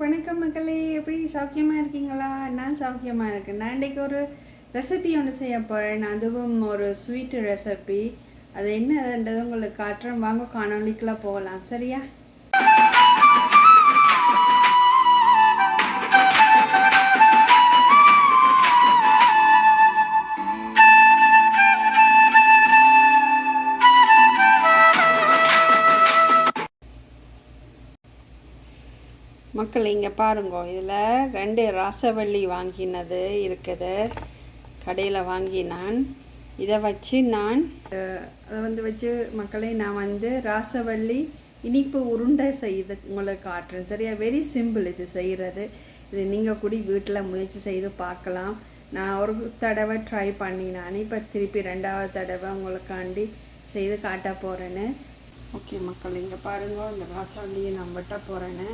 வணக்கம் மக்களே எப்படி சௌக்கியமாக இருக்கீங்களா? நான் சௌக்கியமாக இருக்கேன். நான் இன்றைக்கி ஒரு ரெசிபி ஒன்று செய்ய போகிறேன் அதுவும் ஒரு ஸ்வீட்டு ரெசிபி அது என்னதுன்றது உங்களுக்கு காட்டுறேன். வாங்க காணொலிக்கெலாம் போகலாம். சரியா? மக்கள் இங்கே பாருங்க இதில் ரெண்டு ராசவள்ளி வாங்கினது இருக்குது. கடையில் வாங்கினான் இதை வச்சு நான் அதை வந்து வச்சு மக்களை நான் வந்து ராசவள்ளி இனிப்பு உருண்டை செய்து உங்களுக்கு காட்டுறேன். சரியா? வெரி சிம்பிள் இது செய்கிறது இது நீங்கள் கூட வீட்டில் முயற்சி செய்து பார்க்கலாம். நான் ஒரு தடவை ட்ரை பண்ணி நான். இப்போ திருப்பி ரெண்டாவது தடவை உங்களுக்காண்டி செய்து காட்ட போகிறேன்னு ஓகே மக்கள் இங்கே பாருங்க இந்த ராசவள்ளியை நான் வெட்ட போகிறேன்னு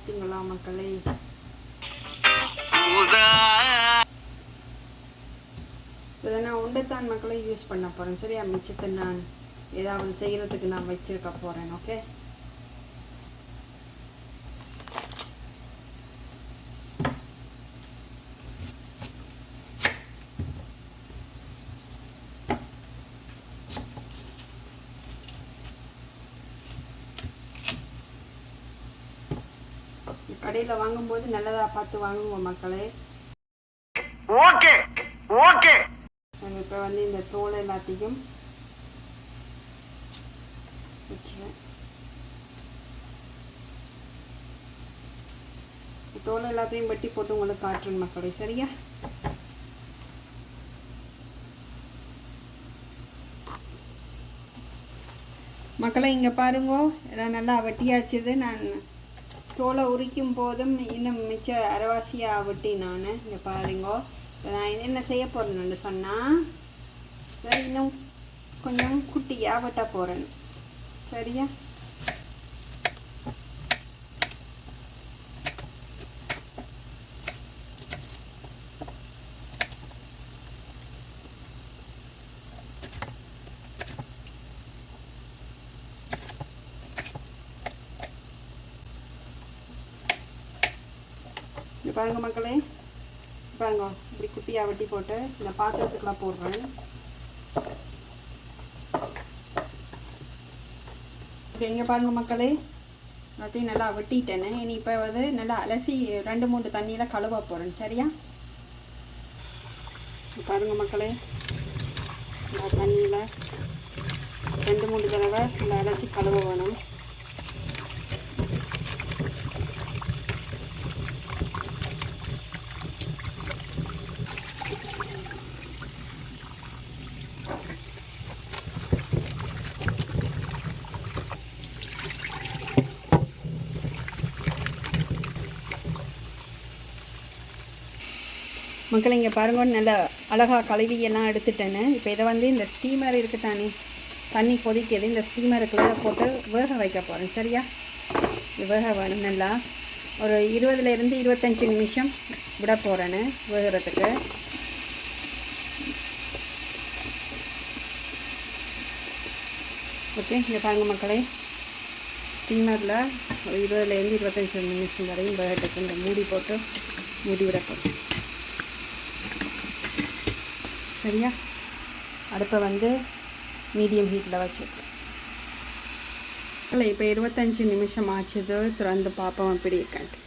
பார்த்தீங்களா மக்களே? இதில் நான் உண்டைத்தான் மக்களை யூஸ் பண்ண போகிறேன் சரியா மிச்சத்தை நான் ஏதாவது செய்கிறதுக்கு நான் வச்சிருக்க போகிறேன் ஓகே கடையில் வாங்கும்போது நல்லதாக பார்த்து வாங்குவோம் மக்களே. Okay okay. நான் இப்போ வந்து இந்த தோல் எல்லாத்தையும் தோல் எல்லாத்தையும் வெட்டி போட்டு உங்களுக்கு காட்டுறேன் மக்களே சரியா? மக்களை இங்கே பாருங்க எல்லாம் நல்லா வெட்டியாச்சுது. நான் தோலை உரிக்கும் போதும் இன்னும் மிச்ச அரைவாசியாக வெட்டி நான் இங்கே பாருங்க. நான் என்ன செய்ய போகிறேன்னு சொன்னால் இன்னும் கொஞ்சம் குட்டியாக வெட்ட போகிறேன் சரியா? இங்க பாருங்க மக்களே. பாருங்க இப்படி குட்டியாக வெட்டி போட்டு இந்த பாத்திரத்துக்குலாம் போடுறேன். ஓகே எங்கே பாருங்க மக்களே? எல்லாத்தையும் நல்லா வெட்டிட்டேன்னு இனி இப்போ வந்து நல்லா அலசி ரெண்டு மூணு தண்ணியில் கழுவ போகிறேன் சரியா? பாருங்கள் பாருங்க மக்களே. இந்த தண்ணியில் ரெண்டு மூணு தடவை நல்லா அலசி கழுவ வேணும். மக்கள் இங்கே பாருங்க நல்லா அழகாக கழுவி எல்லாம் எடுத்துட்டேன்னு இப்போ இதை வந்து இந்த ஸ்டீமர் இருக்குது தானே தண்ணி கொதிக்கிறது இந்த ஸ்டீமருக்குள்ளே போட்டு வேக வைக்க போகிறேன் சரியா? வேக வேணும் நல்லா. ஒரு இருபதுலேருந்து இருபத்தஞ்சி நிமிஷம் விட போகிறேன்னு வேகிறதுக்கு. ஓகே இங்கே பாருங்க மக்களே. ஸ்டீமரில் ஒரு இருபதுலேருந்து இருபத்தஞ்சி நிமிஷம் வரையும் வேகத்துக்கு இந்த மூடி போட்டு மூடி விட போகிறேன் சரியா? அடுப்பை வந்து மீடியம் ஹீட்டில் வச்சுருக்கேன். இல்லை இப்போ இருபத்தஞ்சி நிமிஷம் ஆச்சுது திறந்து பார்ப்போம் எப்படி இருக்கான்ட்டு.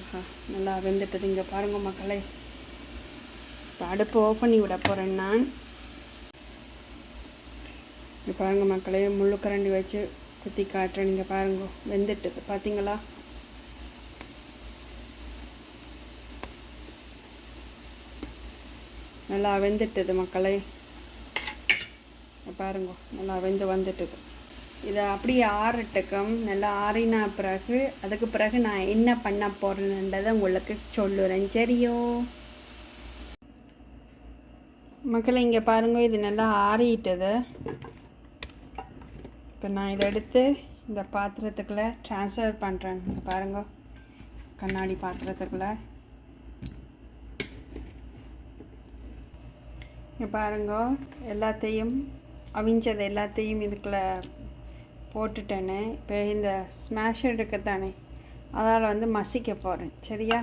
ஆஹா, நல்லா வெந்துட்டது. இங்கே பாருங்கள் மக்களே. இப்போ அடுப்பு ஓப்பன் பண்ணி விட போகிறேன் நான். இங்கே பாருங்கள் மக்களே முள்ளு கரண்டி வச்சு குத்தி காட்டுறேன். நீங்கள் பாருங்க வெந்துட்டுது. பார்த்தீங்களா நல்லா வெந்துட்டுது மக்களை. பாருங்க நல்லா வெந்து வந்துட்டுது. இதை அப்படியே ஆறட்டுக்கும் நல்லா ஆறின பிறகு அதுக்கு பிறகு நான் என்ன பண்ண போகிறேன்றதை உங்களுக்கு சொல்லுறேன். சரியோ? மக்களை இங்கே பாருங்க இது நல்லா ஆறிட்டது. இப்போ நான் இதை எடுத்து இந்த பாத்திரத்துக்குள்ளே ட்ரான்ஸ்ஃபர் பண்ணுறேன் பாருங்க கண்ணாடி பாத்திரத்துக்குள்ளே. இங்கே பாருங்க எல்லாத்தையும் அவிஞ்சது எல்லாத்தையும் இதுக்குள்ளே போட்டுட்டேனே. இப்போ இந்த ஸ்மாஷர் இருக்கத்தானே அதால் வந்து மசிக்க போகிறேன் சரியா?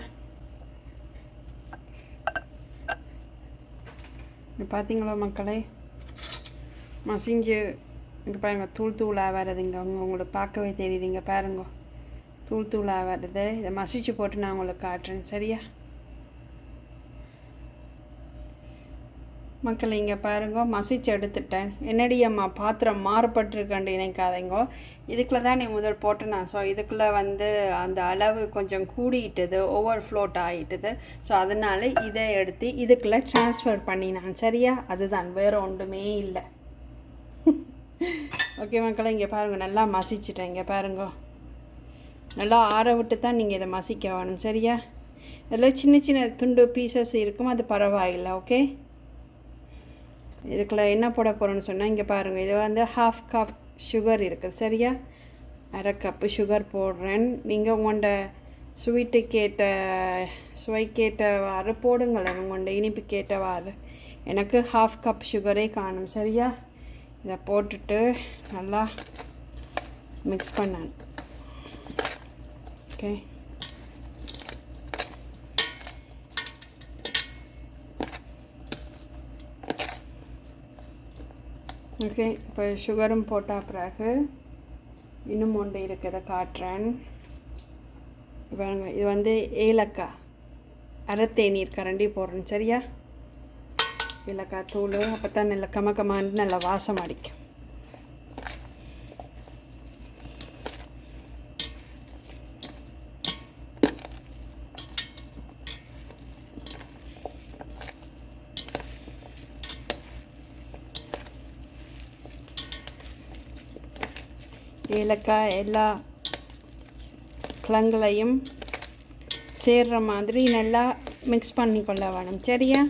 இங்கே பார்த்தீங்களா மக்களே? மசிஞ்சு இங்கே பாருங்கள் தூள் தூளாக வருதுங்க அவங்க உங்களுக்கு பார்க்கவே தெரியுதுங்க பாருங்க தூள் தூளாக வருது இதை மசிச்சு போட்டு நான் உங்களுக்கு காட்டுறேன். சரியா? மக்களை இங்கே பாருங்க மசிச்சு எடுத்துட்டேன். என்னடி அம்மா பாத்திரம் மாறுபட்டிருக்கண்டு நினைக்காதீங்கோ. இதுக்குள்ளே தான் நீ முதல் போட்டேன் ஸோ இதுக்குள்ளே வந்து அந்த அளவு கொஞ்சம் கூடிட்டுது ஓவர் ஃப்ளோட் ஆகிட்டுது ஸோ அதனால் இதை எடுத்து இதுக்குள்ளே ட்ரான்ஸ்ஃபர் பண்ணினான். சரியா? அதுதான். வேறு ஒன்றுமே இல்லை. ஓகே மக்களை இங்கே பாருங்கள் நல்லா மசிச்சிட்டேன். இங்கே பாருங்கோ. நல்லா ஆற விட்டு தான் நீங்கள் இதை மசிக்க வேணும். சரியா? இதில் சின்ன சின்ன துண்டு பீசஸ் இருக்கும். அது பரவாயில்லை. ஓகே இதுக்குள்ள என்ன போட போகிறோன்னு சொன்னால் இங்கே பாருங்கள் இது வந்து ஹாஃப் கப் சுகர் இருக்குது சரியா? அரை கப்பு சுகர் போடுறேன். நீங்கள் உங்கள்ட ஸ்வீட்டு கேட்ட சுவை கேட்டவாறு போடுங்களேன் உங்கள்ட இனிப்பு கேட்டவாறு. எனக்கு ஹாஃப் கப் சுகரே காணும் சரியா? இதை போட்டுட்டு நல்லா மிக்ஸ் பண்ணேன் ஓகே ஓகே இப்போ சுகரும் போட்டால் பிறகு இன்னும் ஒன்று இருக்கிறத காட்டுறேன் பாருங்க இது வந்து ஏலக்காய். அரை தேநீர் கரண்டி போடுறேன் சரியா? ஏலக்காய் தூள் அப்போ தான் நல்ல கமக்கமான்னு நல்லா வாசம் அடிக்கும். ஏலக்காய் எல்லா கிழங்குலையும் சேர்ற மாதிரி நல்லா மிக்ஸ் பண்ணிக்கொள்ள வேணும். சரியா?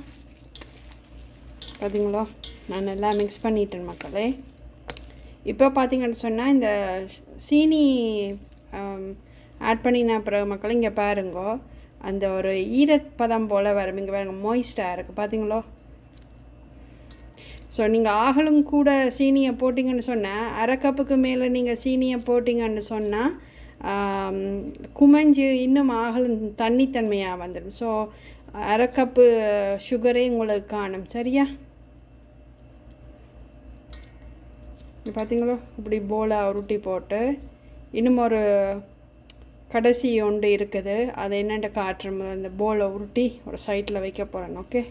பார்த்தீங்களோ நான் நல்லா மிக்ஸ் பண்ணிட்டேன் மக்களே. இப்போ பார்த்தீங்கன்னு சொன்னால் இந்த சீனி ஆட் பண்ணின பிறகு மக்கள் இங்கே பாருங்கோ அந்த ஒரு ஈரப்பதம் போல் வரும். இங்கே பாருங்கள் மோய்ஸ்டாக இருக்குது பார்த்தீங்களோ ஸோ நீங்கள் ஆகலும் கூட சீனியை போட்டிங்கன்னு சொன்னால் அரை கப்புக்கு மேலே நீங்கள் சீனியை போட்டிங்கன்னு சொன்னால் குமைஞ்சு இன்னும் ஆகலும் தண்ணித்தன்மையாக வந்துடும். ஸோ அரை கப்பு சுகரே உங்களுக்கு காணும். சரியா? பார்த்தீங்களோ இப்படி போலை உருட்டி போட்டு இன்னும் ஒரு கடைசி ஒன்று இருக்குது. அது என்னென்ன காட்டுற அந்த போலை உருட்டி ஒரு சைட்டில் வைக்க போகிறேன் ஓகே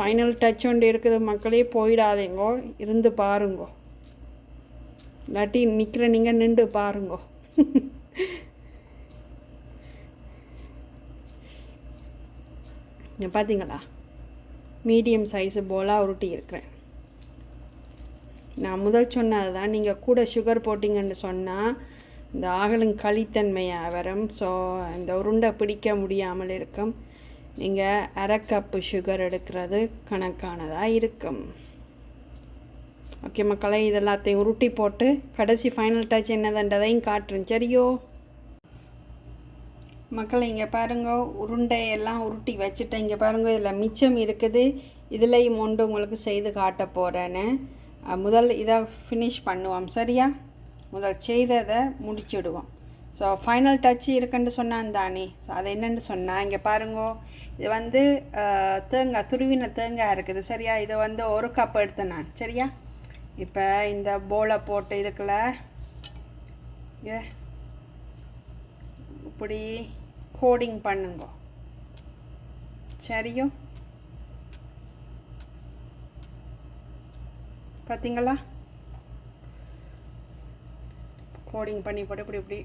ஃபைனல் டச் ஒன்று இருக்குது. மக்களே போயிடாதேங்கோ. இருந்து பாருங்கோ. இல்லாட்டி நிற்கிற நீங்கள் நின்று பாருங்கோ. பார்த்தீங்களா மீடியம் சைஸு போலாக உருட்டி இருக்கிறேன். நான் முதல் சொன்னது தான் நீங்கள் கூட சுகர் போட்டிங்கன்னு சொன்னால் இந்த ஆகலும் களித்தன்மையாக வரும். ஸோ இந்த உருண்டை பிடிக்க முடியாமல் இருக்கும். நீங்கள் அரை கப்பு சுகர் எடுக்கிறது கணக்கானதாக இருக்கும். ஓகே மக்களை இதெல்லாத்தையும் உருட்டி போட்டு கடைசி ஃபைனல் டச் என்னதுன்றதையும் காட்டுறேன். சரியோ? மக்களை இங்கே பாருங்க உருண்டையெல்லாம் உருட்டி வச்சுட்டேன். இங்கே பாருங்க இதில் மிச்சம் இருக்குது. இதுலேயும் ஒன்று உங்களுக்கு செய்து காட்ட போகிறேன்னு முதல் இதை ஃபினிஷ் பண்ணுவோம். சரியா? முதல் செய்ததை முடிச்சுடுவோம். ஸோ ஃபைனல் டச் இருக்குன்னு சொன்னான் தானே. ஸோ அது என்னென்னு சொன்னால் இங்கே பாருங்க. இது வந்து தேங்காய் துருவின தேங்காய் இருக்குது சரியா? இது வந்து ஒரு கப் எடுத்தேன் நான் சரியா? இப்போ இந்த போலை போட்டு இதுக்குள்ள ஏ இப்படி கோடிங் பண்ணுங்க. சரியோ? பார்த்தீங்களா கோடிங் பண்ணி போட்டு இப்படி இப்படி.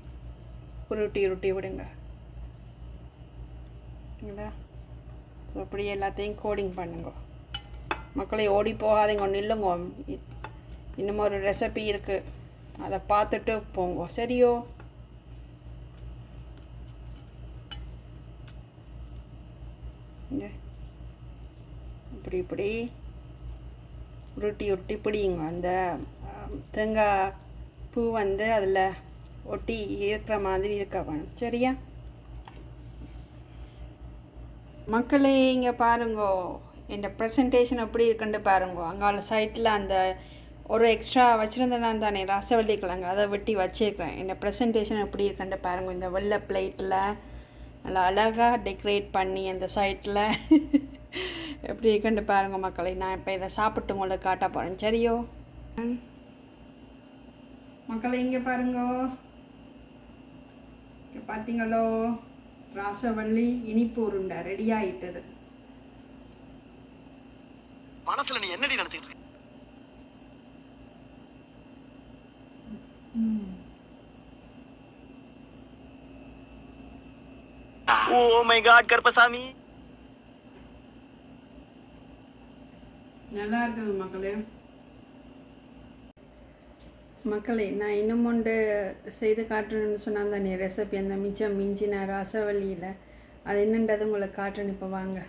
உருட்டி உருட்டி விடுங்க. இல்லைங்களா ஸோ அப்படியே எல்லாத்தையும் கோடிங் பண்ணுங்க. மக்களை ஓடி போகாதீங்க நில்லுங்க. இன்னும் ஒரு ரெசிபி இருக்குது அதை பார்த்துட்டு போங்க. சரியோ? இப்படி இப்படி. உருட்டி உருட்டி பிடிங்க அந்த தேங்காய் பூ வந்து அதில் ஒட்டி இருக்கிற மாதிரி இருக்க வேணும். சரியா? மக்களே இங்கே பாருங்கோ. என் ப்ரெசன்டேஷன் எப்படி இருக்குன்னு பாருங்கோ. அங்கால சைட்டில் அந்த ஒரு எக்ஸ்ட்ரா வச்சுருந்தேன் தானே ரசவள்ளி கிழங்கு அதை வெட்டி வச்சுருக்கிறேன். என் ப்ரெசன்டேஷன் எப்படி இருக்குன்னு பாருங்க. இந்த வெள்ளை பிளேட்டில் நல்லா அழகாக டெக்கரேட் பண்ணி அந்த சைட்டில் எப்படி இருக்குன்னு பாருங்க மக்களை. நான் இப்போ இதை சாப்பிட்டு உங்களுக்கு காட்ட போகிறேன் சரியோ? மக்களை இங்கே பாருங்கோ. பார்த்தீங்களோ ராசவள்ளி இனிப்பு உருண்டை ரெடி ஆயிட்டது. மனசுல நீ என்னடி நினைச்சிட்டு இருக்க? Oh my god Karuppasamy. நல்லா இருக்குது மக்களே. மக்களே நான் இன்னும் ஒன்று செய்து காட்டணும்னு சொன்னால் தானே ரெசிபி அந்த மிச்சம் மிஞ்சின ரசவழியில் அது என்னன்றது உங்களுக்கு காட்டணும் இப்போ வாங்க.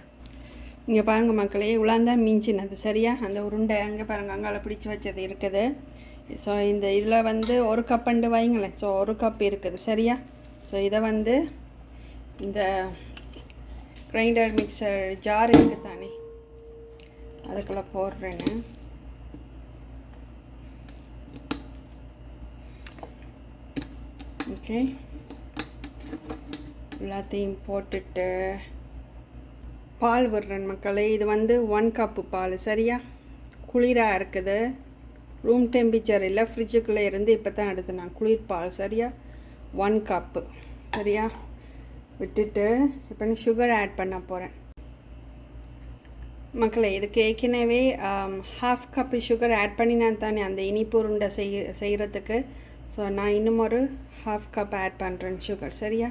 இங்கே பாருங்கள் மக்களே இவ்வளோந்தான் மிஞ்சினது. சரியா? அந்த உருண்டை அங்கே பாருங்கள் அங்கால பிடிச்சி வச்சது இருக்குது. ஸோ இந்த இதில் வந்து ஒரு கப்புண்டு வைங்களேன். ஸோ ஒரு கப் இருக்குது. சரியா? ஸோ இதை வந்து இந்த கிரைண்டர் மிக்சர் ஜார் இருக்குது தானே அதுக்குள்ளே போடுறேன்னு ஓகே எல்லாத்தையும் போட்டுட்டு பால் விடுறேன் மக்களே. இது வந்து ஒன் கப்பு பால். சரியா? குளிராக இருக்குது. ரூம் டெம்பரேச்சர் இல்லை. ஃப்ரிட்ஜுக்குள்ளே இருந்து இப்போ தான் எடுத்து நான் குளிர் பால். சரியா? ஒன் கப்பு சரியா? விட்டுட்டு இப்போ நான் சுகர் ஆட் பண்ண போகிறேன் மக்களே இதுக்கு ஏற்கனவே ஹாஃப் கப்பு சுகர் ஆட் பண்ணினா தானே அந்த இனிப்பு உருண்டை செய்ய செய்கிறதுக்கு ஸோ நான் இன்னும் ஒரு ஹாஃப் கப் ஆட் பண்ணுறேன் சுகர் சரியா?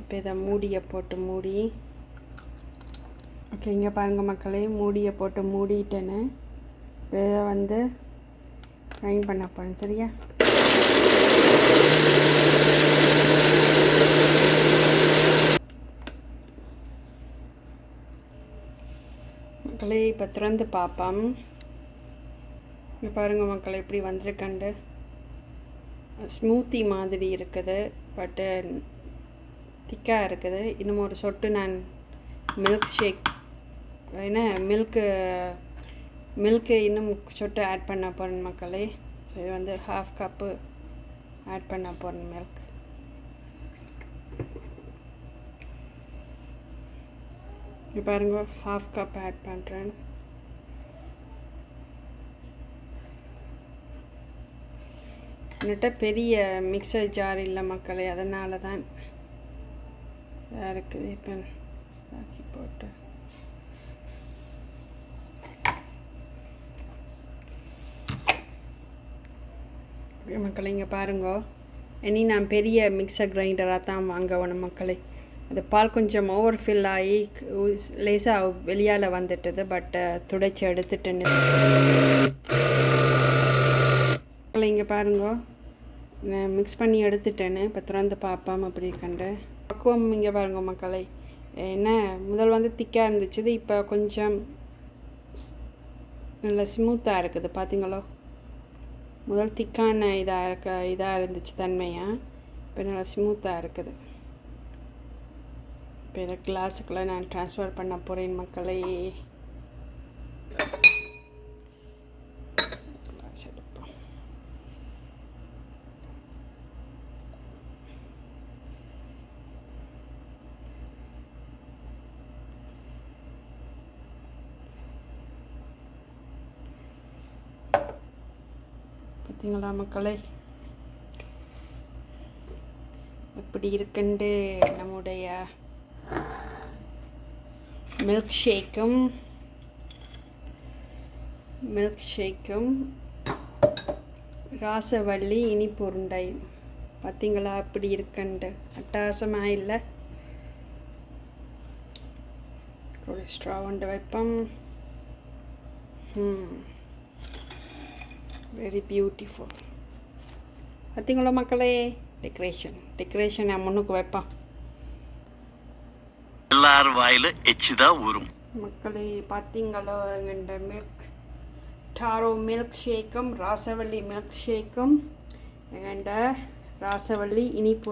இப்போ இதை மூடியை போட்டு மூடி. ஓகே இங்கே பாருங்கள் மக்களே மூடியை போட்டு மூடிட்டேன்னு இப்போ இதை வந்து ட்ரைன் பண்ண போகிறேன் சரியா மக்களே இப்போ திறந்து பார்ப்போம் இங்கே பாருங்கள் மக்கள் எப்படி வந்திருக்கண்டு. ஸ்மூத்தி மாதிரி இருக்குது பட்டு திக்காக இருக்குது. இன்னும் ஒரு சொட்டு நான் மில்க் ஷேக் என்ன மில்க்கு மில்க்கு இன்னும் சொட்டு ஆட் பண்ண போகிறேன் மக்களே. ஸோ இது வந்து ஹாஃப் கப்பு ஆட் பண்ண போகிறேன் மில்க் பாருங்க ஹாஃப் கப் ஆட் பண்ணுறேன் என்கிட்ட பெரிய மிக்சர் ஜார் இல்லை மக்களே அதனால தான் இருக்குது. இப்போ போட்டு. மக்களை இங்கே பாருங்கோ. இனி நான் பெரிய மிக்சர் கிரைண்டராக தான் வாங்கணும் மக்களை. அது பால் கொஞ்சம் ஓவர் ஃபில் ஆகி லேசாக வெளியால் வந்துட்டது பட் துடைச்சி எடுத்துட்டு மக்களை இங்கே பாருங்கோ. நான் மிக்ஸ் பண்ணி எடுத்துட்டேன்னு இப்போ திறந்து பார்ப்போம் அப்படி கண்டு பக்குவம் இங்கே பாருங்க மக்களை. என்ன முதல் வந்து திக்காக இருந்துச்சு இது இப்போ கொஞ்சம் நல்லா ஸ்மூத்தாக இருக்குது பார்த்தீங்களோ முதல் திக்கான இதாக இருக்க இதாக இருந்துச்சு தன்மையாக இப்போ நல்லா ஸ்மூத்தாக இருக்குது. இப்போ இதை கிளாஸுக்குள்ளே நான் ட்ரான்ஸ்ஃபர் பண்ண போகிறேன் மக்களை. பார்த்தீங்களா மக்களே? எப்படி இருக்குண்டு நம்முடைய மில்க் ஷேக்கும் மில்க் ஷேக்கும் ராசவள்ளி இனிப்பு உருண்டை. பார்த்தீங்களா அப்படி இருக்குண்டு? அட்டாசமாக இல்லை? கொலஸ்ட்ரா உண்டு வைப்போம். ம் வெரி பியூட்டிஃபுல் பார்த்தீங்களா மக்களே? டெக்கரேஷன் டெக்கரேஷன் நான் முன்னுக்கு வைப்பேன் எல்லாரும் வாயில எச்சுதான் ஊறும். மக்களே பார்த்தீங்களோ எங்கள்ட மில்க் டாரோ மில்க் ஷேக்கும் ராசவள்ளி மில்க் ஷேக்கும் எங்கண்ட ராசவள்ளி இனிப்பு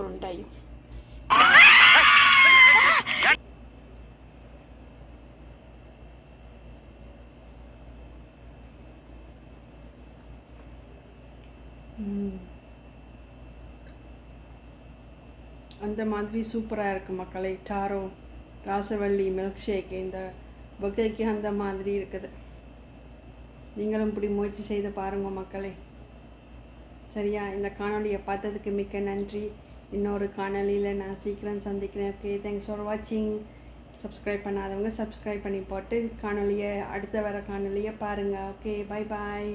அந்த மாதிரி சூப்பராக இருக்குது மக்களை. டாரோ ராசவள்ளி மில்க் ஷேக் இந்த பர்த்டேக்கு அந்த மாதிரி இருக்குது. நீங்களும் இப்படி முயற்சி செய்து பாருங்கள் மக்களே. சரியா? இந்த காணொளியை பார்த்ததுக்கு மிக்க நன்றி. இன்னொரு காணொலியில் நான் சீக்கிரம் சந்திக்கிறேன். ஓகே தேங்க்ஸ் ஃபார் வாட்சிங் சப்ஸ்கிரைப் பண்ணாதவங்க சப்ஸ்கிரைப் பண்ணி போட்டு காணொலியை அடுத்த வர காணொலியை பாருங்கள் ஓகே பை பாய்